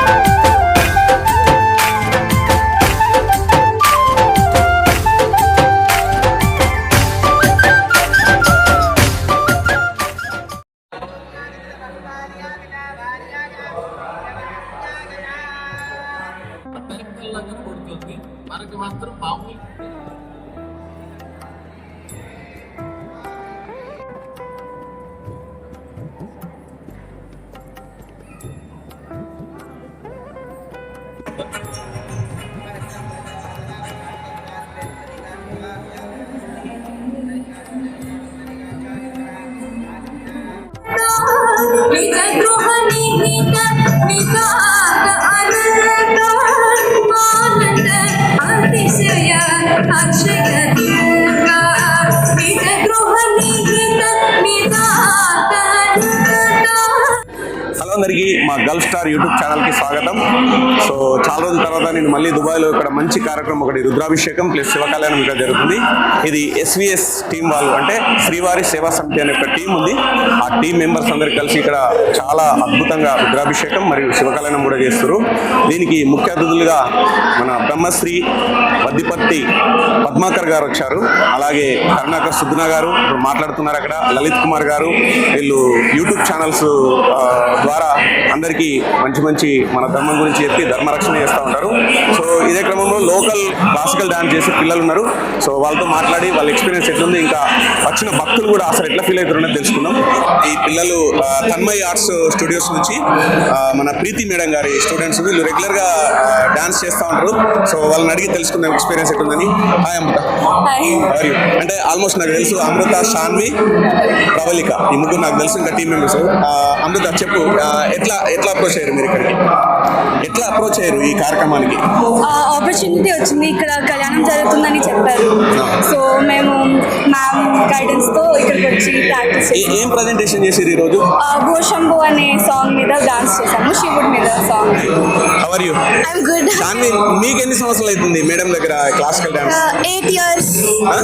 అందరికీ హలో అందరికీ మా గల్ఫ్ స్టార్ యూట్యూబ్ ఛానల్కి స్వాగతం. సో చాలా రోజుల తర్వాత నేను మళ్ళీ దుబాయ్లో ఇక్కడ మంచి కార్యక్రమం ఒకటి రుద్రాభిషేకం ప్లస్ శివకళ్యాణం ఇక్కడ జరుగుతుంది. ఇది ఎస్విఎస్ టీం వాళ్ళు అంటే శ్రీవారి సేవా సమితి అనే ఒక టీం ఉంది. ఆ టీం మెంబర్స్ అందరు కలిసి ఇక్కడ చాలా అద్భుతంగా రుద్రాభిషేకం మరియు శివకళ్యాణం కూడా చేస్తారు దీనికి ముఖ్య అతిథులుగా మన బ్రహ్మశ్రీ వద్దిపత్తి పద్మాకర్ గారు వచ్చారు. అలాగే కరుణాకర్ సుద్దున గారు మాట్లాడుతున్నారు అక్కడ. లలిత్ కుమార్ గారు వీళ్ళు యూట్యూబ్ ఛానల్స్ ద్వారా అందరికీ మంచి మంచి మన ధర్మం గురించి చెప్పి ధర్మరక్షణ చేస్తూ ఉంటారు సో ఇదే క్రమంలో లోకల్ క్లాసికల్ డాన్స్ చేసే పిల్లలు ఉన్నారు. సో వాళ్ళతో మాట్లాడి వాళ్ళ ఎక్స్పీరియన్స్ ఎట్లుంది ఇంకా వచ్చిన భక్తులు కూడా అసలు ఎట్లా ఫీల్ అవుతారో తెలుసుకుందాం. ఈ పిల్లలు తన్మయ్ ఆర్ట్స్ స్టూడియోస్ నుంచి మన ప్రీతి మేడం గారి స్టూడెంట్స్ వీళ్ళు రెగ్యులర్గా డాన్స్ చేస్తూ ఉంటారు. సో వాళ్ళని అడిగి తెలుసుకుందాం ఎక్స్పీరియన్స్ ఎట్లుందని. హాయ్ అమృత? అంటే ఆల్మోస్ట్ నాకు తెలుసు అమృత షాన్వి ప్రవళిక. ఈ ముగ్గురు నాకు తెలుసు ఇంకా టీం మెంబర్స్ అమృత చెప్పు ఎట్లా ఎట్లా అప్రోచ్ అయ్యారు మీరు ఇక్కడికి? ఎట్లా అప్రోచ్ అయ్యారు ఈ కార్యక్రమానికి? ఆపర్చునిటీ వచ్చింది. ఇక్కడ కళ్యాణం జరుగుతుందని చెప్పారు. సో మేము మ్యామ్ గైడెన్స్తో ఇక్కడికి వచ్చి ప్రాక్టీస్ ఏ- ఏం ప్రజెంటేషన్ చేసారు ఈరోజు? భూషంభు అనే సాంగ్ మీద డాన్స్ చేసాము. శివుడి మీద song how are you I'm good Shanvi మీకు ఎన్ని సంవత్సరాలు అవుతుంది మేడం దగ్గర classical dance eight years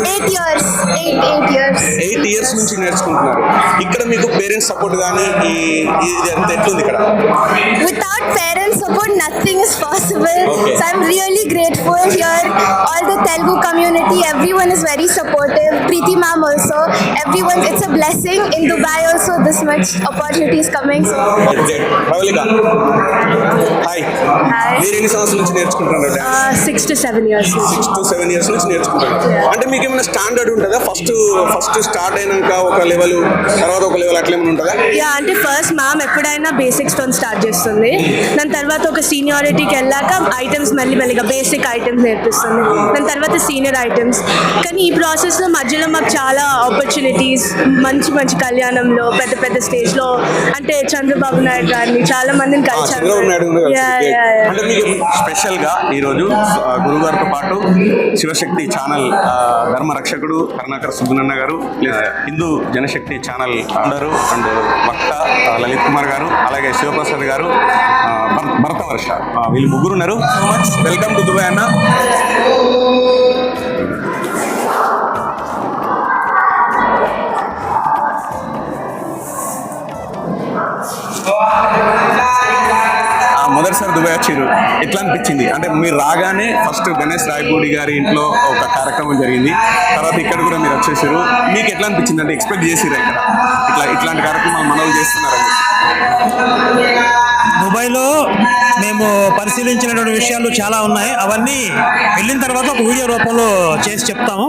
eight years eight eight years eight years నుంచి నేర్చుకుంటున్నారు. ఇక్కడ మీకు పేరెంట్స్ సపోర్ట్ కానీ ఈ ఇది అంత ఎట్లుంది ఇక్కడ? Without parents support nothing is possible Okay. Really grateful here all the Telugu community every one is very supportive Preethi ma'am also every one it's a blessing in Dubai also this much opportunities coming so Pravallika hi Hi. మీరు ఎన్ని సంవత్సరాల నుంచి నేర్చుకుంటున్నారు six to seven years six to seven years నుంచి నేర్చుకుంటున్నారు. అంటే మీకు ఏమైనా స్టాండర్డ్ ఉంటుందా? ఫస్ట్ ఫస్ట్ స్టార్ట్ అయినాక ఒక లెవెల్ తర్వాత ఒక లెవెల్ అట్లా ఏమైనా ఉంటుందా? యా అంటే ఫస్ట్ మ్యామ్ ఎప్పుడైనా బేసిక్స్తో స్టార్ట్ చేస్తుంది దాని తర్వాత ఒక సీనియారిటీకి వెళ్ళాక ఐటమ్స్ మెల్లి మెల్లిగా బేసిక్ ఐటమ్స్ నేర్పిస్తుంది దాని తర్వాత సీనియర్ ఐటమ్స్ కానీ ఈ ప్రాసెస్లో మధ్యలో మాకు చాలా ఆపర్చునిటీస్ మంచి మంచి కళ్యాణంలో పెద్ద పెద్ద స్టేజ్లో అంటే చంద్రబాబు నాయుడు గారిని చాలా మందిని ఆ, కలిసాను చంద్రబాబు నాయుడు గారు Yeah, కలిసి. yeah, yeah. అంటే మీకు స్పెషల్గా ఈ రోజు ఆ, గురువు గారితో పాటు శివశక్తి ఛానల్ ఆ, ధర్మ రక్షకుడు కరుణాకర్ సుబ్బనన్న గారు హిందూ జనశక్తి ఛానల్ అందరు అండ్ వక్త లలిత్ కుమార్ గారు అలాగే శివప్రసాద్ గారు భరత వర్ష వీళ్ళు ముగ్గురు ఉన్నారు. So much welcome to Dubai అన్న. ఆ, దుబాయ్ వచ్చారు ఎట్లా అనిపించింది? అంటే మీరు రాగానే ఫస్ట్ గణేష్ రాయపూడి గారి ఇంట్లో ఒక కార్యక్రమం జరిగింది. తర్వాత ఇక్కడ కూడా మీరు వచ్చేసారు మీకు ఎట్లా అనిపించింది? అంటే ఎక్స్పెక్ట్ చేసిరా ఇక్కడ? ఇట్లా ఇట్లాంటి కార్యక్రమాలు మనలు చేస్తున్నారని. దుబాయ్లో మేము పరిశీలించినటువంటి విషయాలు చాలా ఉన్నాయి. అవన్నీ వెళ్ళిన తర్వాత ఒక వీడియో రూపంలో చేసి చెప్తాము.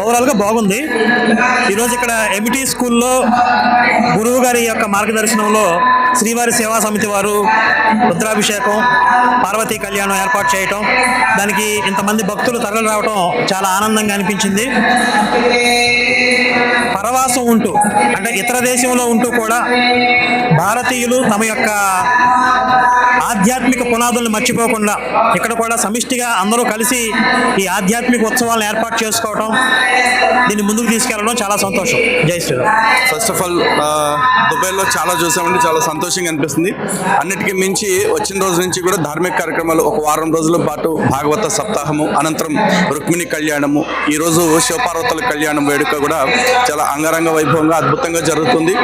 ఓవరాల్గా బాగుంది. ఈరోజు ఇక్కడ ఎంఈటీ స్కూల్లో గురువు గారి యొక్క మార్గదర్శనంలో శ్రీవారి సేవా సమితి వారు రుద్రాభిషేకం పార్వతీ కళ్యాణం ఏర్పాటు చేయటం దానికి ఇంతమంది భక్తులు తరలి రావటం చాలా ఆనందంగా అనిపించింది. పరవాసం ఉంటూ అంటే ఇతర దేశంలో ఉంటూ కూడా భారతీయులు తమ యొక్క ఆధ్యాత్మిక పునాదులను మర్చిపోకుండా ఇక్కడ కూడా సమిష్టిగా అందరూ కలిసి ఈ ఆధ్యాత్మిక ఉత్సవాలను ఏర్పాటు చేసుకోవడం దీన్ని ముందుకు తీసుకెళ్ళడం చాలా సంతోషం. జై శ్రీరామ్. ఫస్ట్ ఆఫ్ ఆల్ దుబాయ్లో చాలా చూసామంటే చాలా సంతోషంగా అనిపిస్తుంది. అన్నిటికీ మించి వచ్చిన రోజు నుంచి కూడా ధార్మిక కార్యక్రమాలు ఒక వారం రోజుల పాటు భాగవత సప్తాహము అనంతరం రుక్మిణి కళ్యాణము ఈ రోజు శివపార్వతుల కళ్యాణం వేడుక కూడా చాలా అంగరంగ వైభవంగా అద్భుతంగా జరుగుతుంది.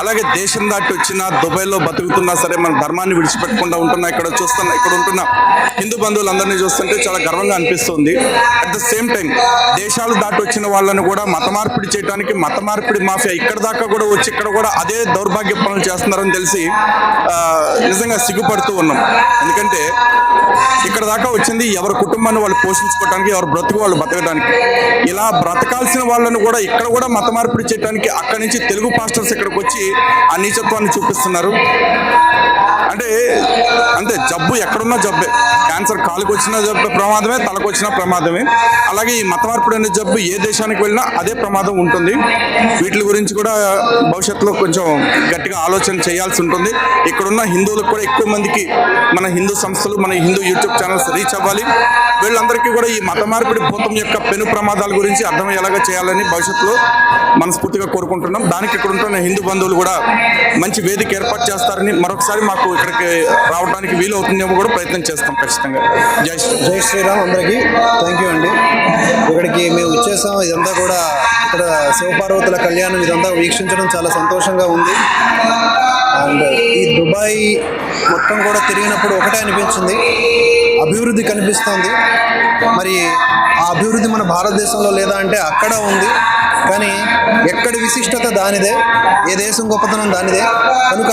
అలాగే దేశం దాటి వచ్చిన దుబాయ్లో బతుకుతున్నా సరే మన ధర్మాన్ని విడిచిపెట్టకుండా ఉంటున్నా ఇక్కడ చూస్తున్నా ఇక్కడ ఉంటున్న హిందూ బంధువులందరినీ చూస్తుంటే చాలా గర్వంగా అనిపిస్తుంది. అట్ ద సేమ్ టైం దేశాలు దాటి వచ్చిన వాళ్ళని కూడా మత మార్పిడి చేయడానికి మత మార్పిడి మాఫియా ఇక్కడ దాకా కూడా వచ్చి ఇక్కడ కూడా అదే దౌర్భాగ్య పనులు చేస్తున్నారని తెలిసి నిజంగా సిగ్గుపడుతూ ఉన్నాం. ఎందుకంటే ఇక్కడ దాకా వచ్చింది ఎవరి కుటుంబాన్ని వాళ్ళు పోషించుకోవడానికి ఎవరి బ్రతుకు వాళ్ళు బతకడానికి. ఇలా బ్రతకాల్సిన వాళ్ళని కూడా ఇక్కడ కూడా మత మార్పిడి చేయడానికి అక్కడి నుంచి తెలుగు పాస్టర్స్ ఇక్కడికి వచ్చి ఆ నీచత్వాన్ని చూపిస్తున్నారు. అంటే అంటే జబ్బు ఎక్కడున్నా జబ్బే. క్యాన్సర్ కాలుకి వచ్చిన జబ్బు ప్రమాదమే తలకు వచ్చిన ప్రమాదమే. అలాగే ఈ మత అనే జబ్బు ఏ దేశానికి వెళ్ళినా అదే ప్రమాదం ఉంటుంది. వీటి గురించి కూడా భవిష్యత్తులో కొంచెం గట్టిగా ఆలోచన చేయాల్సి ఉంటుంది. ఇక్కడున్న హిందువులకు కూడా ఎక్కువ మందికి మన హిందూ సంస్థలు మన హిందూ యూట్యూబ్ ఛానల్స్ రీచ్ అవ్వాలి. వీళ్ళందరికీ కూడా ఈ మత మార్పిడి భూతం యొక్క పెను ప్రమాదాల గురించి అర్థమయ్యేలాగా చేయాలని భవిష్యత్తులో మనస్ఫూర్తిగా కోరుకుంటున్నాం. దానికి ఇక్కడ ఉంటున్న హిందూ బంధువులు కూడా మంచి వేదిక ఏర్పాటు చేస్తారని మరొకసారి మాకు ఇక్కడికి రావడానికి వీలు అవుతుందేమో కూడా ప్రయత్నం చేస్తాం ఖచ్చితంగా. జై శ్రీ జై శ్రీరామ్ అందరికీ. థ్యాంక్ యూ అండి. ఇక్కడికి మేము వచ్చేసాం. ఇదంతా కూడా ఇక్కడ శివపార్వతుల కళ్యాణం ఇదంతా వీక్షించడం చాలా సంతోషంగా ఉంది. అండ్ ఈ దుబాయ్ మొత్తం కూడా తిరిగినప్పుడు ఒకటే అనిపించింది. అభివృద్ధి కనిపిస్తోంది. మరి ఆ అభివృద్ధి మన భారతదేశంలో లేదా అంటే అక్కడ ఉంది. కానీ ఎక్కడి విశిష్టత దానిదే ఏ దేశం గొప్పతనం దానిదే. కనుక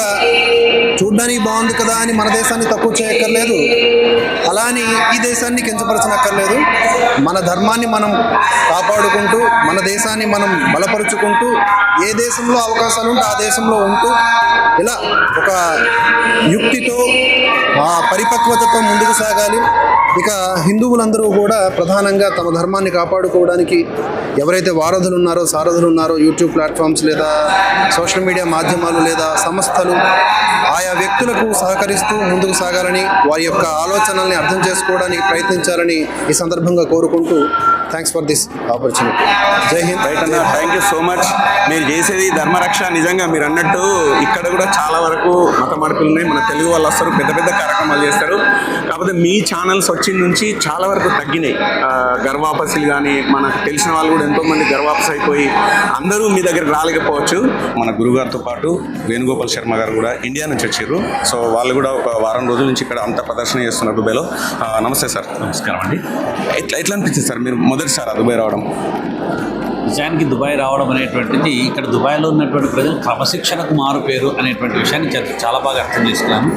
చూడ్డానికి బాగుంది కదా అని మన దేశాన్ని తక్కువ చేయక్కర్లేదు. అలా అని ఈ దేశాన్ని కించపరచనక్కర్లేదు. మన ధర్మాన్ని మనం కాపాడుకుంటూ మన దేశాన్ని మనం బలపరుచుకుంటూ ఏ దేశంలో అవకాశాలు ఉంటే ఆ దేశంలో ఉంటూ ఇలా ఒక యుక్తితో ఆ పరిపక్వతతో ముందుకు సాగాలి. ఇక హిందువులందరూ కూడా ప్రధానంగా తమ ధర్మాన్ని కాపాడుకోవడానికి ఎవరైతే వారధులు ఉన్నారో సారథులు ఉన్నారో యూట్యూబ్ ప్లాట్ఫామ్స్ లేదా సోషల్ మీడియా మాధ్యమాలు లేదా సంస్థలు ఆయా వ్యక్తులకు సహకరిస్తూ ముందుకు సాగాలని వారి యొక్క ఆలోచనల్ని అర్థం చేసుకోవడానికి ప్రయత్నించాలని ఈ సందర్భంగా కోరుకుంటూ thanks for this opportunity Jai Hind right అన్న. థ్యాంక్ యూ సో మచ్ మీరు చేసేది ధర్మరక్ష నిజంగా మీరు అన్నట్టు ఇక్కడ కూడా చాలా వరకు మత మార్పులు ఉన్నాయి. మన తెలుగు వాళ్ళు వస్తారు పెద్ద పెద్ద కార్యక్రమాలు చేస్తారు. కాకపోతే మీ ఛానల్స్ వచ్చిన నుంచి చాలా వరకు తగ్గినాయి. గర్వాపసులు కానీ మనకు తెలిసిన వాళ్ళు కూడా ఎంతో మంది గర్వాపస్ అయిపోయి అందరూ మీ దగ్గరికి రాలేకపోవచ్చు. మన గురుగారితో పాటు వేణుగోపాల్ శర్మ గారు కూడా ఇండియా నుంచి వచ్చారు. సో వాళ్ళు కూడా ఒక వారం రోజుల నుంచి ఇక్కడ అంత ప్రదర్శన చేస్తున్నారు. దుబాయ్లో నమస్తే సార్. నమస్కారం అండి. ఎట్లా ఎట్లా అనిపించింది సార్? మీరు మొదటిసారి దుబాయ్ రావడం. నిజానికి దుబాయ్ రావడం అనేటువంటిది ఇక్కడ దుబాయ్లో ఉన్నటువంటి ప్రజలు క్రమశిక్షణకు మారు పేరు అనేటువంటి విషయాన్ని చాలా బాగా అర్థం చేసుకున్నాను.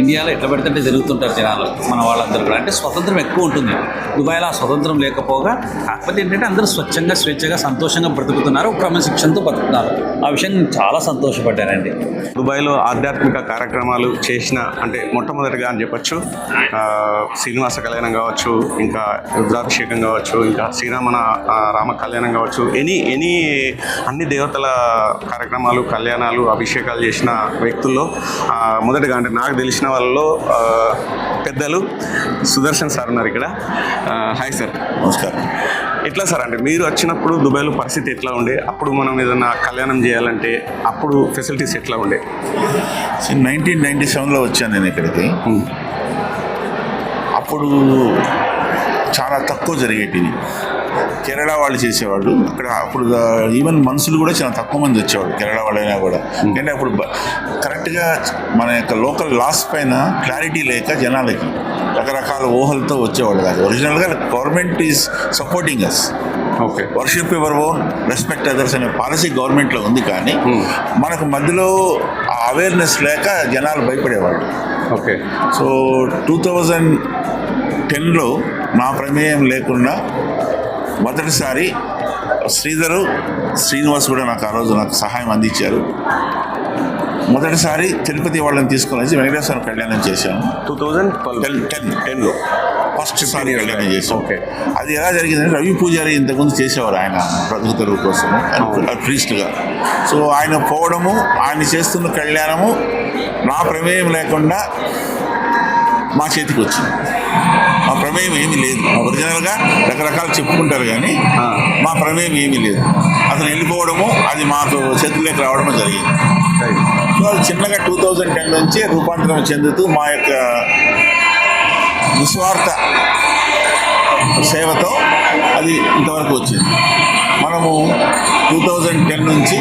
ఇండియాలో ఎట్లా పెడితే జరుగుతుంటారు జనాలు మన వాళ్ళందరూ కూడా. అంటే స్వతంత్రం ఎక్కువ ఉంటుంది. దుబాయ్లో ఆ స్వతంత్రం లేకపోగా కాకపోతే ఏంటంటే అందరూ స్వచ్ఛంగా స్వేచ్ఛగా సంతోషంగా బ్రతుకుతున్నారు క్రమశిక్షణతో బతుకుతున్నారు. ఆ విషయం నేను చాలా సంతోషపడ్డానండి. దుబాయ్లో ఆధ్యాత్మిక కార్యక్రమాలు చేసిన అంటే మొట్టమొదటిగా అని చెప్పొచ్చు శ్రీనివాస కళ్యాణం కావచ్చు ఇంకా రుద్రాభిషేకం కావచ్చు ఇంకా శ్రీరామణ రామ కళ్యాణం కావచ్చు ఎనీ ఎనీ అన్ని దేవతల కార్యక్రమాలు కళ్యాణాలు అభిషేకాలు చేసిన వ్యక్తుల్లో మొదటగా మొదటిగా అంటే నాకు తెలిసిన వాళ్ళలో ఆ, పెద్దలు సుదర్శన్ సార్ ఉన్నారు ఇక్కడ. Hi sir. నమస్కారం. ఎట్లా సార్ అంటే మీరు వచ్చినప్పుడు దుబాయ్లో పరిస్థితి ఎట్లా ఉండే? అప్పుడు మనం ఏదైనా కళ్యాణం చేయాలంటే అప్పుడు ఫెసిలిటీస్ ఎట్లా ఉండే? నైన్టీన్ నైన్టీ సెవెన్లో వచ్చాను నేను ఇక్కడికి. అప్పుడు చాలా తక్కువ జరిగేటివి. కేరళ వాళ్ళు చేసేవాళ్ళు. అక్కడ అప్పుడు ఈవెన్ మనుషులు కూడా చాలా తక్కువ మంది వచ్చేవాళ్ళు కేరళ వాళ్ళైనా కూడా. ఎందుకంటే అప్పుడు బ- కరెక్ట్గా మన యొక్క లోకల్ లాస్ పైన క్లారిటీ లేక జనాలకి రకరకాల ఊహలతో వచ్చేవాళ్ళు కాదు. ఒరిజినల్గా government is supporting us okay. Worship your own respect others అనే పాలసీ గవర్నమెంట్లో ఉంది కానీ మనకు మధ్యలో ఆ అవేర్నెస్ లేక జనాలు భయపడేవాళ్ళు. ఓకే. సో టూ థౌజండ్ టెన్లో నా ప్రమేయం లేకుండా మొదటిసారి శ్రీధరు శ్రీనివాస్ కూడా నాకు ఆ రోజు నాకు సహాయం అందించారు. మొదటిసారి తిరుపతి వాళ్ళని తీసుకొని వచ్చి వెంకటేశ్వర కళ్యాణం చేశాను టూ థౌజండ్ టెన్ టెన్. టెన్లో. ఫస్ట్ సారి కళ్యాణం చేశాం. ఓకే. అది ఎలా జరిగిందంటే రవి పూజారి ఇంతకుముందు చేసేవారు ఆయన బ్రతుకు తెరువు కోసం. ప్రీస్ట్గా సో ఆయన పోవడము ఆయన చేస్తున్న కళ్యాణము నా ప్రమేయం లేకుండా మా చేతికి వచ్చింది. మా ప్రమేయం ఏమీ లేదు. ఒరిజినల్గా రకరకాలు చెప్పుకుంటారు కానీ మా ప్రమేయం ఏమీ లేదు. అతను వెళ్ళిపోవడము అది మాకు చేతుల్లోకి రావడము జరిగింది. సో అది చిన్నగా టూ థౌజండ్ టెన్ నుంచి రూపాంతరం చెందుతూ మా యొక్క నిస్వార్థ సేవతో అది ఇంతవరకు వచ్చింది. మనము టూ థౌజండ్ టెన్ నుంచి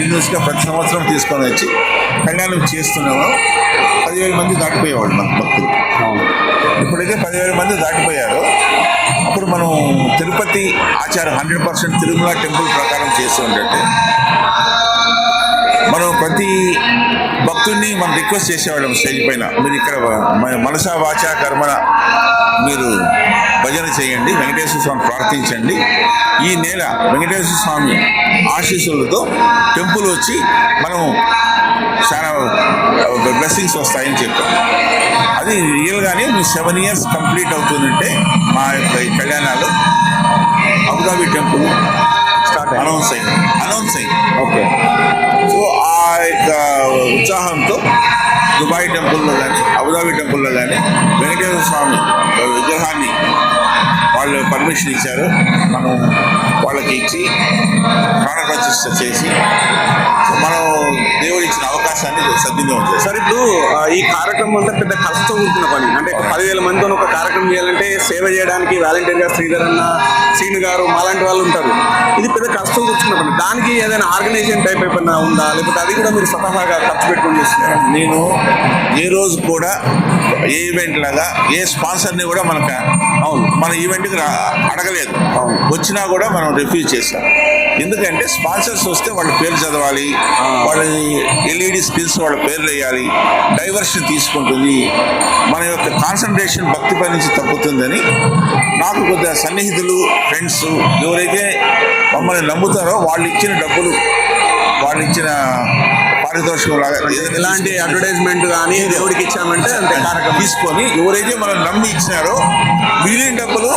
కంటిన్యూస్గా ప్రతి సంవత్సరం తీసుకొని వచ్చి కళ్యాణం చేస్తున్నాము. పదివేల మంది దాటిపోయేవాళ్ళు మన భక్తులు. ఇప్పుడైతే పదివేల మంది దాటిపోయారు. అప్పుడు మనం తిరుపతి ఆచారం హండ్రెడ్ పర్సెంట్ తిరుమల టెంపుల్ ప్రకారం చేస్తూ ఉంటే మనం ప్రతి భక్తుడిని మనం రిక్వెస్ట్ చేసేవాళ్ళం స్టేజ్ పైన. మీరు ఇక్కడ మనసా వాచా కర్మన మీరు భజన చేయండి వెంకటేశ్వర స్వామి ప్రార్థించండి. ఈ నెల వెంకటేశ్వర స్వామి ఆశీస్సులతో టెంపుల్ వచ్చి మనం చాలా బ్లెస్సింగ్స్ వస్తాయని చెప్పాం. అది రియల్గానే మీ సెవెన్ ఇయర్స్ కంప్లీట్ అవుతుందంటే మా యొక్క ఈ కళ్యాణాలు Abu Dhabi temple start announce అయింది అనౌన్స్ అయింది ఓకే. ఆ యొక్క ఉత్సాహంతో దుబాయ్ టెంపుల్లో కానీ అబుదాబి టెంపుల్లో కానీ వెంకటేశ్వర స్వామి విగ్రహాన్ని వాళ్ళు పర్మిషన్ ఇచ్చారు. మనం వాళ్ళకి ఇచ్చి ప్రాణ ప్రతిష్ఠ చేసి మనం దేవుడు ఇచ్చిన అవకాశాన్ని సద్వినియోగం చేస్తాం. సార్ ఇప్పుడు ఈ కార్యక్రమం అంతా పెద్ద కష్టం కూర్చున్న పని. అంటే పదివేల మందితో ఒక కార్యక్రమం చేయాలంటే సేవ చేయడానికి వాలంటీర్గా శ్రీధర్ అన్న శ్రీను గారు మాలాంటి వాళ్ళు ఉంటారు. ఇది పెద్ద కష్టం కూర్చున్న పని. దానికి ఏదైనా ఆర్గనైజేషన్ టైప్ ఏమైనా ఉందా? లేకపోతే అది కూడా మీరు స్వతహాగా ఖర్చు పెట్టుకుని చేస్తున్నారా? నేను ఏ రోజు కూడా ఏ ఈవెంట్ లాగా ఏ స్పాన్సర్ని కూడా మనకు అవును. మన ఈవెంట్కి రా అడగలేదు. వచ్చినా కూడా మనం రిఫ్యూజ్ చేసాం ఎందుకంటే స్పాన్సర్స్ వస్తే వాళ్ళ పేరు చదవాలి వాళ్ళ ఎల్ఈడి స్కిల్స్ వాళ్ళ పేర్లు వేయాలి డైవర్షన్ తీసుకుంటుంది. మన యొక్క కాన్సన్ట్రేషన్ భక్తిపై నుంచి తగ్గుతుందని నాకు కొద్దిగా సన్నిహితులు ఫ్రెండ్స్ ఎవరైతే మమ్మల్ని నమ్ముతారో వాళ్ళు ఇచ్చిన డబ్బులు వాళ్ళు ఇచ్చిన పారితోషికం ఎలాంటి అడ్వర్టైజ్మెంట్ కానీ దేవుడికి ఇచ్చామంటే అంతే కార్యక్రమం. తీసుకొని ఎవరైతే మనం నమ్మి ఇచ్చినారో మిగిలిన డబ్బులు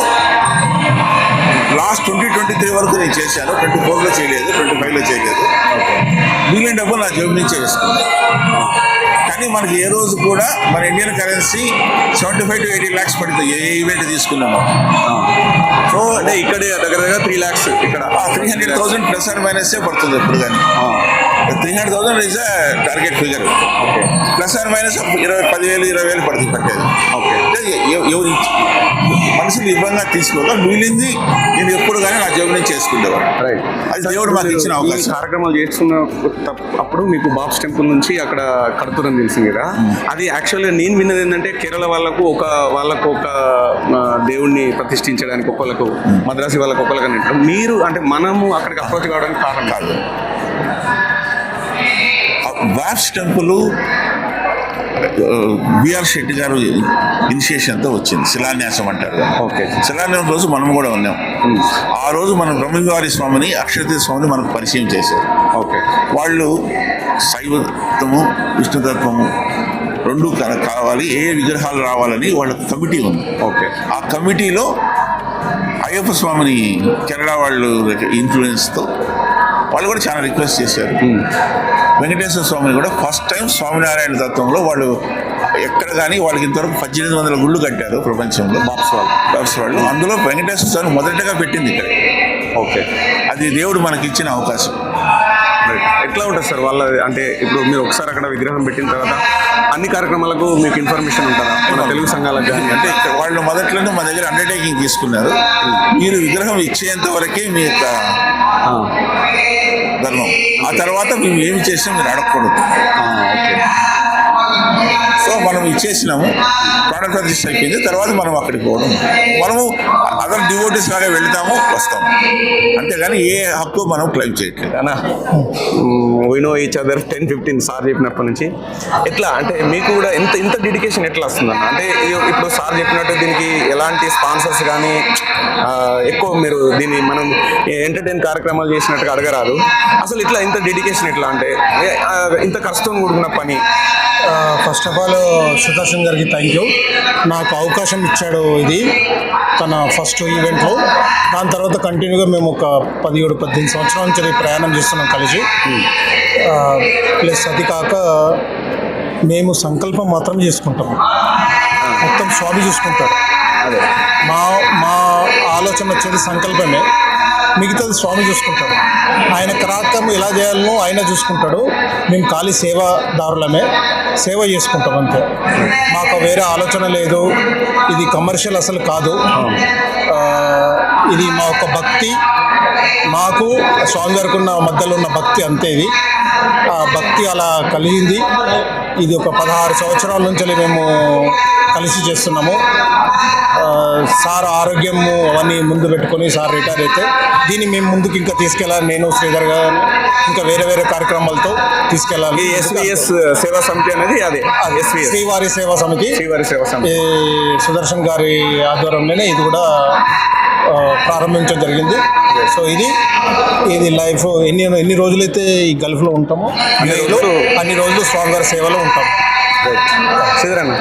లాస్ట్ ట్వంటీ ట్వంటీ త్రీ వరకు నేను చేశాను. ట్వంటీ ఫోర్లో చేయలేదు ట్వంటీ ఫైవ్లో చేయలేదు. మిగిలిన డబ్బులు నా జేబు నుంచే వేసుకున్నాను. కానీ మనకి ఏ రోజు కూడా మన Indian currency seventy five to eighty lakhs పడుతుంది ఏ ఈవెంట్ తీసుకున్నాము. సో అంటే ఇక్కడ దగ్గర దగ్గర త్రీ లాక్స్ ఇక్కడ. Three hundred thousand plus and minus పడుతుంది ఎప్పుడు కానీ. Three hundred thousand is target figure okay plus and minus ఇరవై పదివేలు ఇరవై వేలు పడుతుంది పట్టేది ఓకే మనుషులు ఇవ్వంగా తీసుకోక మిగిలింది నేను ఎప్పుడు కానీ నా జేబు నుంచి చేసుకునేవాడు రైట్ అది దేవుడు మాకు ఇచ్చిన అవకాశం. కార్యక్రమాలు చేస్తున్న అప్పుడు మీకు బాబ్స్ టెంపుల్ నుంచి అక్కడ కడుతురని తెలిసింది కదా? అది యాక్చువల్గా నేను విన్నది ఏంటంటే కేరళ వాళ్ళకు ఒక వాళ్ళకు ఒక దేవుణ్ణి ప్రతిష్ఠించడానికి ఒకళ్ళకు మద్రాసి వాళ్ళకు ఒకళ్ళకి అన్నట్టు. మీరు అంటే మనము అక్కడికి అప్రోచ్ కావడానికి కారణం కాదు. వాప్స్ టెంపుల్ బిఆర్ శెట్టి గారు ఇనిషియేషన్తో వచ్చింది శిలాన్యాసం అంటారు. ఓకే. శిలాన్యాసం రోజు మనం కూడా ఉన్నాం. ఆ రోజు మనం బ్రహ్మవిహారి స్వామిని అక్షరతీ స్వామిని మనకు పరిచయం చేశారు. ఓకే. వాళ్ళు శైవత్వము విష్ణుతత్వము రెండు కావాలి ఏ ఏ విగ్రహాలు రావాలని వాళ్ళ కమిటీ ఉంది. ఓకే. ఆ కమిటీలో అయ్యప్ప స్వామిని కేరళ వాళ్ళు ఇన్ఫ్లుయెన్స్తో వాళ్ళు కూడా చాలా రిక్వెస్ట్ చేశారు. వెంకటేశ్వర స్వామిని కూడా ఫస్ట్ టైం స్వామినారాయణ తత్వంలో వాళ్ళు ఎక్కడ కానీ వాళ్ళకి ఇంతవరకు పద్దెనిమిది వందల గుళ్ళు కట్టారు ప్రపంచంలో. బాప్స్ వాళ్ళు బాప్స్ వాళ్ళు అందులో వెంకటేశ్వర స్వామి మొదటగా పెట్టింది ఇక్కడ. ఓకే. అది దేవుడు మనకి ఇచ్చిన అవకాశం. ఎట్లా ఉంటుంది సార్ వాళ్ళ అంటే ఇప్పుడు మీరు ఒకసారి అక్కడ విగ్రహం పెట్టిన తర్వాత అన్ని కార్యక్రమాలకు మీకు ఇన్ఫర్మేషన్ ఉంటుందా? మన తెలుగు సంఘాలకు కానీ? అంటే ఇక్కడ వాళ్ళు మొదట్లోనే మా దగ్గర అండర్టేకింగ్ తీసుకున్నారు. మీరు విగ్రహం ఇచ్చేంత వరకే మీ యొక్క ధర్మం. ఆ తర్వాత మేము ఏమి చేసినా మీరు అడగకూడదు. ఓకే. మనం ఇచ్చేసినాము ప్రాణ ప్రతిష్ట అయిపోయింది తర్వాత మనం అక్కడికి పోవడం. మనము అదర్ డివోటీస్ లాగా వెళ్తాము వస్తాము అంతేగాని ఏ హక్కు మనం క్లెయిమ్ చేయట్లేదు. అనా వినో each other ten fifteen sir చెప్పినప్పటి నుంచి. ఎట్లా? అంటే మీకు కూడా ఎంత ఇంత డెడికేషన్ ఎట్లా వస్తుందన్న అంటే ఇప్పుడు సార్ చెప్పినట్టు దీనికి ఎలాంటి స్పాన్సర్స్ కానీ ఎక్కువ మీరు దీన్ని మనం ఎంటర్టైన్ కార్యక్రమాలు చేసినట్టుగా అడగరాదు. అసలు ఇట్లా ఇంత డెడికేషన్ ఎట్లా? అంటే ఏ- ఇంత కష్టం కూడుకున్న పని ఫస్ట్ ఆఫ్ ఆల్ సుదర్శన్ గారికి థ్యాంక్ యూ నాకు అవకాశం ఇచ్చాడు ఇది తన ఫస్ట్ ఈవెంట్లో దాని తర్వాత కంటిన్యూగా మేము ఒక పదిహేడు పద్దెనిమిది సంవత్సరాల నుంచి ప్రయాణం చేస్తున్నాం కలిసి. ప్లస్ అది కాక మేము సంకల్పం మాత్రం చేసుకుంటాము మొత్తం స్వామి చూసుకుంటాడు. అదే. మా మా ఆలోచన వచ్చేది సంకల్పమే. మిగతాది స్వామి చూసుకుంటాడు. ఆయన కార్యక్రమం ఎలా చేయాలనో ఆయన చూసుకుంటాడు. మేము ఖాళీ సేవాదారులమే. సేవ చేసుకుంటాం అంతే. మాకు వేరే ఆలోచన లేదు. ఇది కమర్షియల్ అసలు కాదు. ఇది మా యొక్క భక్తి. మాకు స్వామి గారికి ఉన్న మధ్యలో ఉన్న భక్తి అంతే ఇది. ఆ భక్తి అలా కలిగింది. ఇది ఒక పదహారు సంవత్సరాల నుంచి మేము కలిసి చేస్తున్నాము. సార్ ఆరోగ్యము అవన్నీ ముందు పెట్టుకొని సార్ రిటైర్ అయితే దీన్ని మేము ముందుకు ఇంకా తీసుకెళ్ళాలి. నేను శ్రీధర్ గారు ఇంకా వేరే వేరే కార్యక్రమాలతో తీసుకెళ్ళాలి. ఎస్విఎస్ సేవా సమితి అనేది అదే. ఎస్విఎస్. శ్రీవారి సేవా సమితి. శ్రీవారి సేవా సమితి. సుదర్శన్ గారి ఆధ్వర్యంలోనే ఇది కూడా ప్రారంభించడం జరిగింది. సో ఇది ఇది లైఫ్ ఎన్ని ఎన్ని రోజులైతే ఈ గల్ఫ్లో ఉంటామో అన్ని రోజులు అన్ని రోజులు స్వామివారి సేవలో ఉంటాం. శ్రీధరన్న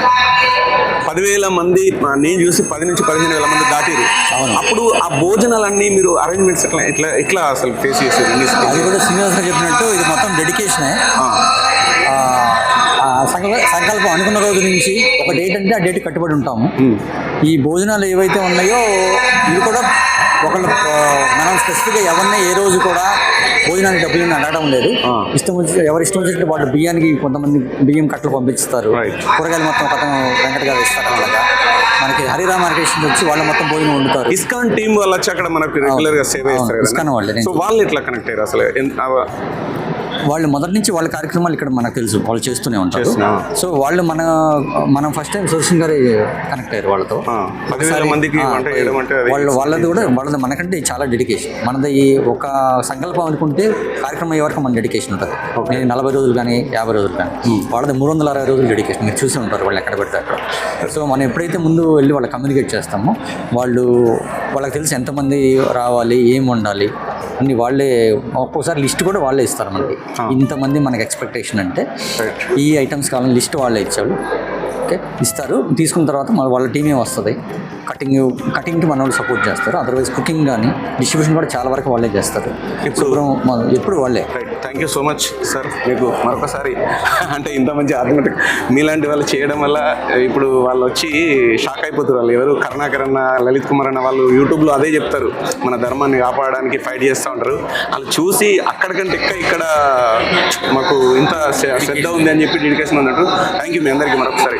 పదివేల మంది నేను చూసి పది నుంచి పదిహేను వేల మంది దాటిరు అప్పుడు ఆ భోజనాలన్నీ మీరు అరేంజ్మెంట్స్ ఎట్లా ఎట్లా ఎట్లా అసలు ఫేస్ ఇన్ని అది కూడా శ్రీనివాస్ గారు చెప్పినట్టు ఇది మొత్తం డెడికేషనే సంకల్ప సంకల్పం అనుకున్న రోజు నుంచి ఒక డేట్ అంటే ఆ డేట్ కట్టుబడి ఉంటాము. ఈ భోజనాలు ఏవైతే ఉన్నాయో ఇవి కూడా ఒకళ్ళు మనం స్పెసిఫిక్గా ఎవరిని ఏ రోజు కూడా భోజనానికి డబ్బులు అడగడం లేదు. ఇష్టం వచ్చి ఎవరి ఇష్టం వచ్చినట్టు వాళ్ళు బియ్యానికి కొంతమంది బియ్యం కట్టలు పంపిస్తారు. కూరగాయలు మొత్తం ఒక వెంకట గారు ఇస్తారు అలాగా మనకి హరిరామకృష్ణ వచ్చి వాళ్ళు మొత్తం భోజనం వండుతారు. ఇస్కాన్ టీం వాళ్ళు వచ్చి అక్కడ మనకు రెగ్యులర్గా సేవ చేస్తారు అవును, ఇస్కాన్ వాళ్ళే. సో వాళ్ళు ఎట్లా కనెక్ట్ అయ్యారు అసలు? వాళ్ళు మొదటి నుంచి వాళ్ళ కార్యక్రమాలు ఇక్కడ మనకు తెలుసు. వాళ్ళు చేస్తూనే ఉంటారు. సో వాళ్ళు మన మనం ఫస్ట్ టైం సుదర్శన్ గారి కనెక్ట్ అయ్యారు వాళ్ళతో. మందికి వాళ్ళు వాళ్ళది కూడా వాళ్ళది మనకంటే చాలా డెడికేషన్ మనది ఈ ఒక సంకల్పం అనుకుంటే కార్యక్రమం అయ్యే వరకు మన డెడికేషన్ ఉంటుంది. నేను నలభై రోజులు కానీ యాభై రోజులు కానీ. వాళ్ళది మూడు వందల అరవై రోజులు డెడికేషన్ మీరు చూసి ఉంటారు వాళ్ళు ఎక్కడ పెడితే అక్కడ. సో మనం ఎప్పుడైతే ముందు వెళ్ళి వాళ్ళకి కమ్యూనికేట్ చేస్తామో వాళ్ళు వాళ్ళకి తెలిసి ఎంతమంది రావాలి ఏం ఉండాలి అన్ని వాళ్ళే ఒక్కోసారి లిస్ట్ కూడా వాళ్ళే ఇస్తారు మనకి ఇంతమంది మనకి ఎక్స్పెక్టేషన్ అంటే ఈ ఐటమ్స్ కావాలని లిస్ట్ వాళ్ళే ఇచ్చారు. ఓకే. ఇస్తారు. తీసుకున్న తర్వాత మన వాళ్ళ టీమే వస్తుంది. కటింగ్ కటింగ్కి మన వాళ్ళు సపోర్ట్ చేస్తారు. అదర్వైజ్ కుకింగ్ కానీ డిస్ట్రిబ్యూషన్ కూడా చాలా వరకు వాళ్ళే చేస్తారు. ఇప్పుడు- ఎప్పుడు వాళ్ళే. Right thank you so much sir మీకు మరొకసారి అంటే ఇంత మంచి ఆత్మహత్య మీలాంటి వాళ్ళు చేయడం వల్ల ఇప్పుడు వాళ్ళు వచ్చి షాక్ అయిపోతారు వాళ్ళు. ఎవరు కరుణాకర్ అన్న లలిత్ కుమార్ అన్న వాళ్ళు యూట్యూబ్లో అదే చెప్తారు. మన ధర్మాన్ని కాపాడడానికి ఫైట్ చేస్తూ ఉంటారు. వాళ్ళు చూసి అక్కడికంటే ఇక్కడ ఇక్కడ మాకు ఇంత శ్ర- శ్రద్ధ ఉంది అని చెప్పి డెడికేషన్ ఉన్నట్టు. థ్యాంక్ యూ మీ అందరికీ మరొకసారి.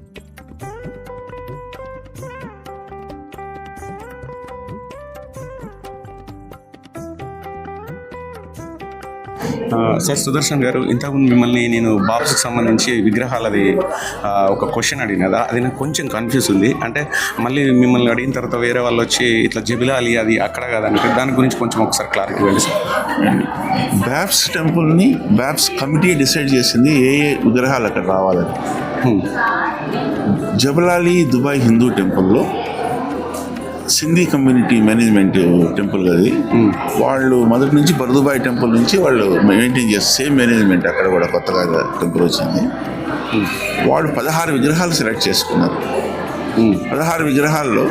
sir Sudarshan garu ఇంతకుముందు మిమ్మల్ని నేను బాక్స్కి సంబంధించి విగ్రహాలది ఒక క్వశ్చన్ అడిగిన కదా అది నాకు కొంచెం కన్ఫ్యూజ్ ఉంది. అంటే మళ్ళీ మిమ్మల్ని అడిగిన తర్వాత వేరే వాళ్ళు వచ్చి ఇట్లా జబిలాలి అది అక్కడ కాదని దాని గురించి కొంచెం ఒకసారి క్లారిటీ ఇవ్వండి సార్. బ్యాప్స్ టెంపుల్ని బ్యాప్స్ కమిటీ డిసైడ్ చేసింది ఏ ఏ విగ్రహాలు అక్కడ రావాలని. జబలాలి దుబాయ్ హిందూ టెంపుల్లో సింధీ కమ్యూనిటీ మేనేజ్మెంట్ టెంపుల్ అది వాళ్ళు మొదటి నుంచి బర్దుబాయ్ టెంపుల్ నుంచి వాళ్ళు మెయింటైన్ చేస్తారు సేమ్ మేనేజ్మెంట్ అక్కడ కూడా కొత్తగా టెంపుల్ వచ్చింది. వాళ్ళు పదహారు విగ్రహాలు సెలెక్ట్ చేసుకున్నారు. పదహారు విగ్రహాల్లో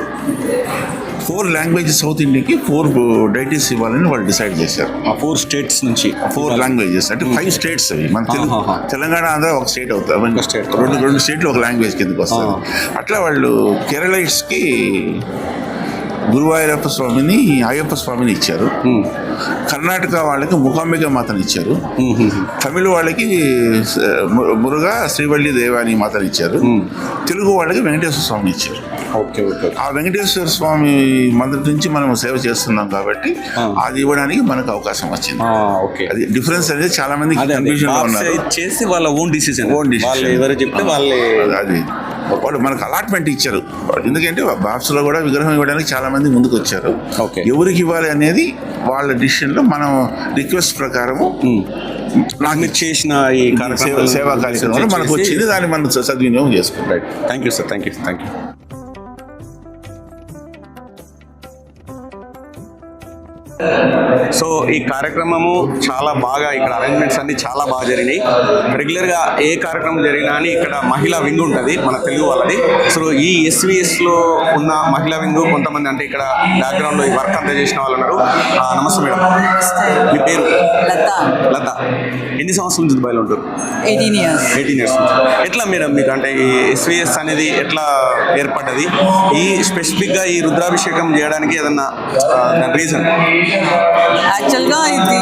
ఫోర్ లాంగ్వేజెస్ సౌత్ ఇండియాకి ఫోర్ డైటీస్ ఇవ్వాలని వాళ్ళు డిసైడ్ చేశారు. ఆ ఫోర్ స్టేట్స్ నుంచి. ఫోర్ లాంగ్వేజెస్ అంటే ఫైవ్ స్టేట్స్ అవి. మన తెలుగు. తెలంగాణ ఆంధ్ర ఒక స్టేట్ అవుతుంది. రెండు రెండు స్టేట్లు ఒక లాంగ్వేజ్ కిందకి వస్తుంది. అట్లా వాళ్ళు కేరళైట్స్కి గురువాయూరప్ప స్వామిని అయ్యప్ప స్వామిని ఇచ్చారు. కర్ణాటక వాళ్ళకి ముఖాంబిక మాతని ఇచ్చారు. తమిళ వాళ్ళకి మురుగా శ్రీవల్లి దేవాని మాతని ఇచ్చారు. తెలుగు వాళ్ళకి వెంకటేశ్వర స్వామిని ఇచ్చారు. ఓకే ఓకే ఆ వెంకటేశ్వర స్వామి మందిరం నుంచి మనం సేవ చేస్తున్నాం కాబట్టి అది ఇవ్వడానికి మనకు అవకాశం వచ్చింది. ఓకే. అది డిఫరెన్స్ అనేది చాలా మంది అదే కన్ఫ్యూజన్లో ఉన్నారు. చేసి వాళ్ళ ఓన్ డిసిజన్ decision. వాళ్ళు ఎవరు చెప్తే వాళ్ళే అది. వాళ్ళు మనకు అలాట్మెంట్ ఇచ్చారు. ఎందుకంటే బాక్స్లో కూడా విగ్రహం ఇవ్వడానికి చాలా మంది ముందుకు వచ్చారు. ఎవరికి ఇవ్వాలి అనేది వాళ్ళ డిసిషన్లో మనం రిక్వెస్ట్ ప్రకారము నాకు చేసిన ఈ సేవ కార్యక్రమాలు మనకు వచ్చింది దాన్ని మనం సద్వినియోగం చేసుకుంటాం. Thank you sir thank you thank you so ఈ కార్యక్రమము చాలా బాగా ఇక్కడ అరేంజ్మెంట్స్ అన్ని చాలా బాగా జరిగినాయి. రెగ్యులర్గా ఏ కార్యక్రమం జరిగినా అని ఇక్కడ మహిళా వింగ్ ఉంటుంది మన తెలుగు వాళ్ళది. సో ఈ ఎస్విఎస్లో ఉన్న మహిళా వింగ్ కొంతమంది అంటే ఇక్కడ బ్యాక్గ్రౌండ్లో ఈ వర్క్ అంతా చేసిన వాళ్ళు ఉన్నారు. నమస్తే మేడం. మీ పేరు? లత. లత. ఎన్ని సంవత్సరాల నుంచి దుబాయ్లో ఉంటారు? ఎయిటీన్ ఇయర్స్ ఎయిటీన్ ఇయర్స్ ఎట్లా మేడం మీకు అంటే ఈ ఎస్విఎస్ అనేది ఎట్లా ఏర్పడ్డది? ఈ స్పెసిఫిక్గా ఈ రుద్రాభిషేకం చేయడానికి ఏదన్నా రీజన్ యాక్చువల్గా ఇది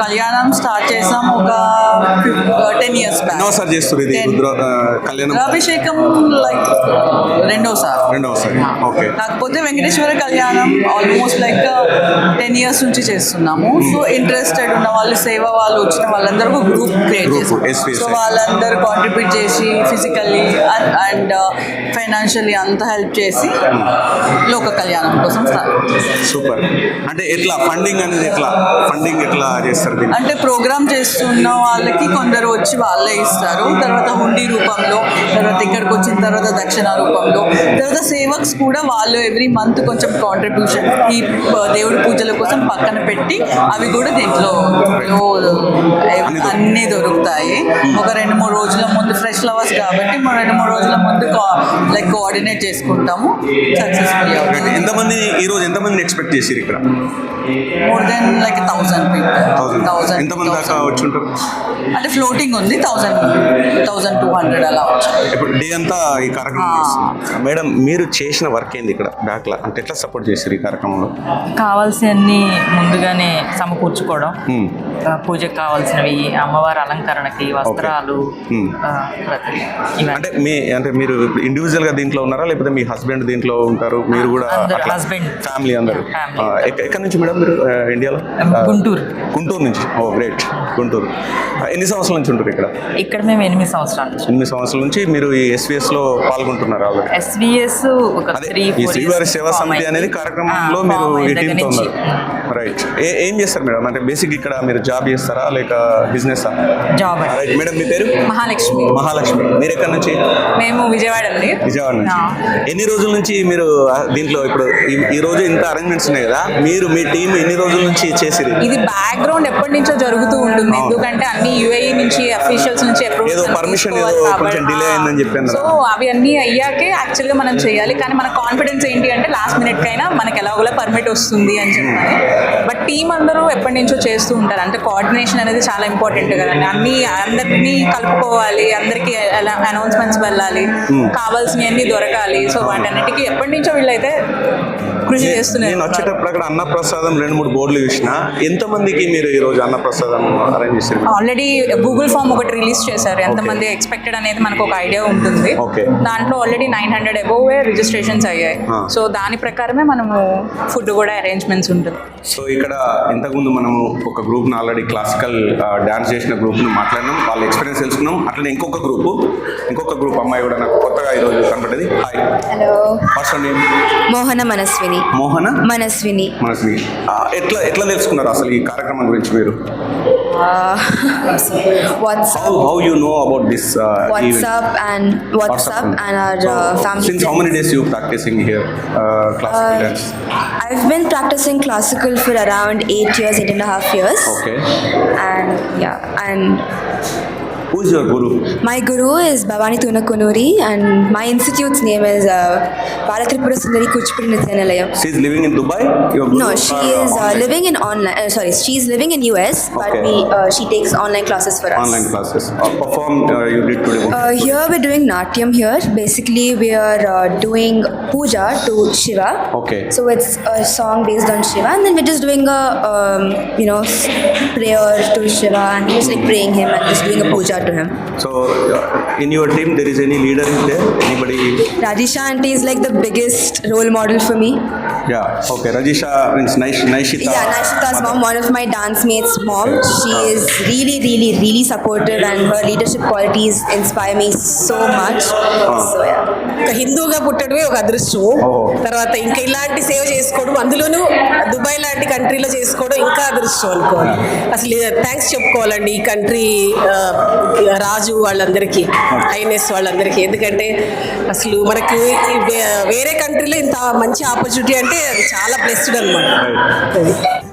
కళ్యాణం స్టార్ట్ చేసాం ఒక టెన్ ఇయర్స్ బ్యాక్ ఎన్నోసారి చేస్తారు ఇది ఆ, కళ్యాణం అభిషేకం లైక్ రెండోసారి. రెండవసారి ఓకే కాకపోతే వెంకటేశ్వర కళ్యాణం ఆల్మోస్ట్ లైక్ టెన్ ఇయర్స్ నుంచి చేస్తున్నాము. సో ఇంట్రెస్టెడ్ ఉన్న వాళ్ళు సేవ వాళ్ళు వచ్చిన వాళ్ళందరూ ఒక గ్రూప్ క్రియేట్ Group, చేసాం. SPSI. సో వాళ్ళందరూ కాంట్రిబ్యూట్ చేసి ఫిజికల్లీ అండ్ ఫైనాన్షియల్లీ అంతా హెల్ప్ చేసి లోక కళ్యాణం కోసం సూపర్. అంటే ఎట్లా ఫండింగ్ అనేది ఎట్లా? ఫండింగ్ ఎట్లా చేస్తారు అంటే ప్రోగ్రామ్ చేస్తున్న వాళ్ళకి కొందరు వచ్చి వాళ్ళే ఇస్తారు. తర్వాత హుండీ రూపంలో తర్వాత ఇక్కడికి వచ్చిన తర్వాత దక్షిణ రూపంలో తర్వాత సేవక్స్ కూడా వాళ్ళు ఎవ్రీ మంత్ కొంచెం కాంట్రిబ్యూషన్ ఈ దేవుడి పూజల కోసం పక్కన పెట్టి అవి కూడా దీంట్లో అన్నీ దొరుకుతాయి. ఒక రెండు మూడు రోజుల ముందు ఫ్రెష్ ఫ్లవర్స్ కాబట్టి రెండు మూడు రోజుల ముందు లైక్ కోఆర్డినేట్ చేసుకుంటాము సక్సెస్ఫుల్ అవుతుంది. ఎంతమంది ఈ రోజు ఎంతమంది ఎక్స్పెక్ట్ చేసిరు ఇక్కడ? More than like thousand people thousand ఎంతమంది దాకా వచ్చి ఉంటారు అంటే ఫ్లోటింగ్ ఉంది థౌసండ్ థౌసండ్ టూ హండ్రెడ్ అలా ఇప్పుడు డే అంతా ఈ కార్యక్రమం. మేడం మీరు చేసిన వర్క్ ఏంది ఇక్కడ బ్యాక్లా అంటే ఎట్లా సపోర్ట్ చేశారు ఈ కార్యక్రమంలో? కావాల్సినవన్నీ ముందుగానే సమకూర్చుకోవడం. పూజకు కావాల్సినవి అమ్మవారి అలంకరణకి వస్త్రాలు అంటే మీ అంటే మీరు ఇండివిజువల్ గా దీంట్లో ఉన్నారా? లేకపోతే మీ హస్బెండ్ దీంట్లో ఉంటారు? మీరు కూడా husband. ఫ్యామిలీ అందరు. ఎక్కడి నుంచి మేడం మీరు ఇండియాలో గుంటూరు. గుంటూరు నుంచి. Oh great Guntur. ఎన్ని సంవత్సరాల నుంచి ఉంటారు ఇక్కడ? ఇక్కడ మేము ఎనిమిది సంవత్సరాల నుంచి ఎనిమిది సంవత్సరాల నుంచి మీరు ఈ ఎస్విఎస్లో పాల్గొంటున్నారు ఆల్రెడీ. ఎస్విఎస్ ఒక శ్రీవారి సేవా సమితి అనేది కార్యక్రమంలో మీరు ఈ టీంతో ఉన్నారు. రైట్ ఏ- చేస్తారు మేడం? అంటే బేసిక్ ఇక్కడ మీరు జాబ్ చేస్తారా? లేక బిజినెస్ జాబ్ రైట్ మేడం మీ పేరు? మహాలక్ష్మి. మహాలక్ష్మి. మీరు ఎక్కడి నుంచి? మేము విజయవాడ అండి. విజయవాడ నుంచి. ఎన్ని రోజుల నుంచి మీరు దీంట్లో ఇప్పుడు ఈ- రోజు ఇంత అరేంజ్మెంట్స్ ఉన్నాయి కదా మీరు మీ టీం ఎన్ని రోజుల నుంచి చేసిరు ఇది బ్యాక్గ్రౌండ్ ఎప్పటి నుంచో జరుగుతూ ఉంటుంది. ఎందుకంటే అన్ని యుఏఈ నుంచి అఫీషియల్స్ నుంచి ఏదో తీసుకోవాలి ఏదో కొంచెం delay అయిందని చెప్పాను సో. అవి అన్నీ అయ్యాకే యాక్చువల్గా మనం చేయాలి. కానీ మన కాన్ఫిడెన్స్ ఏంటి అంటే లాస్ట్ మినిట్ కైనా మనకి ఎలాగోలా పర్మిట్ వస్తుంది అని చెప్పాలి. బట్ టీం అందరూ ఎప్పటి నుంచో చేస్తూ ఉంటారు. అంటే కోఆర్డినేషన్ అనేది చాలా ఇంపార్టెంట్ కదండి. అన్ని అందరినీ కలుపుకోవాలి అందరికీ అనౌన్స్మెంట్స్ వెళ్ళాలి కావాల్సినవన్నీ దొరకాలి. సో వాటన్నిటికీ ఎప్పటి నుంచో వీళ్ళైతే కృషి చేస్తున్నారు. నేను వచ్చేటప్పుడు అక్కడ అన్నప్రసాదం రెండు మూడు బోర్డులు చూసిన ఎంతమందికి మీరు ఈ రోజు అన్నప్రసాదం అరేంజ్ చేశారు? ఆల్రెడీ గూగుల్ ఫామ్ ఒకటి రిలీజ్ చేశారు. ఎంతమంది ఎక్స్పెక్టెడ్ అనేది మనకు ఒక ఐడియా ఉంటుంది. దాంట్లో already nine hundred above registrations అయ్యాయి. Ah. సో దాని ప్రకారమే మనము ఫుడ్ కూడా అరేంజ్మెంట్స్ ఉంటుంది. సో ఇక్కడ ఇంతకుముందు మనము ఒక గ్రూప్ను ఆల్రెడీ క్లాసికల్ డాన్స్ చేసిన గ్రూప్ను మాట్లాడినాం. వాళ్ళ ఎక్స్పీరియన్స్ తెలుసుకున్నాం. అట్లనే ఇంకొక గ్రూపు ఇంకొక గ్రూప్ అమ్మాయి కూడా నాకు కొత్తగా ఈరోజు కనపడ్డది. Hi Hello. First name Mohana Manaswini. Mohana? Manaswini. Manaswi ఆ, ఎట్లా ఎట్లా తెలుసుకున్నారు అసలు ఈ కార్యక్రమం గురించి మీరు? How how you know about this. Since how many days you practicing here classical dance I've been practicing classical for around eight years, eight and a half years. Okay And yeah, and who is your guru? My guru is Bhavani Tunakunuri and my institute's name is uh, Balatripura Sundari She is living in Dubai? Your guru No, she uh, is uh, living in online, uh, sorry, she is living in US but Okay. we, uh, she takes online classes for us. Online classes. Uh, perform uh, you did today. Uh, here we're doing Natyam here. Basically, we are uh, doing puja to Shiva. Okay. So it's a song based on Shiva, and then we're just doing a um, you know prayer to Shiva and just like praying him and just doing a puja to him. So in your team there is any leader is there anybody Radhisha auntie is like the biggest role model for me. Yeah okay Rajisha means నైష్ Naishitha Yeah, Nashita's mom, one of my dance mates' mom. She is really, really, really supportive, and her leadership qualities inspire me so much. So yeah. ఒక హిందూగా పుట్టడమే ఒక అదృష్టం తర్వాత ఇంకా ఇలాంటి సేవ చేసుకోవడం అందులోనూ దుబాయ్ లాంటి కంట్రీలో చేసుకోవడం ఇంకా అదృష్టం అనుకోవాలి అసలు థ్యాంక్స్ చెప్పుకోవాలండి ఈ కంట్రీ రాజు వాళ్ళందరికీ హైనెస్ వాళ్ళందరికీ. ఎందుకంటే అసలు మనకు వేరే కంట్రీలో ఇంత మంచి ఆపర్చునిటీ అంటే చాలా బ్లెస్డ్ అనమాట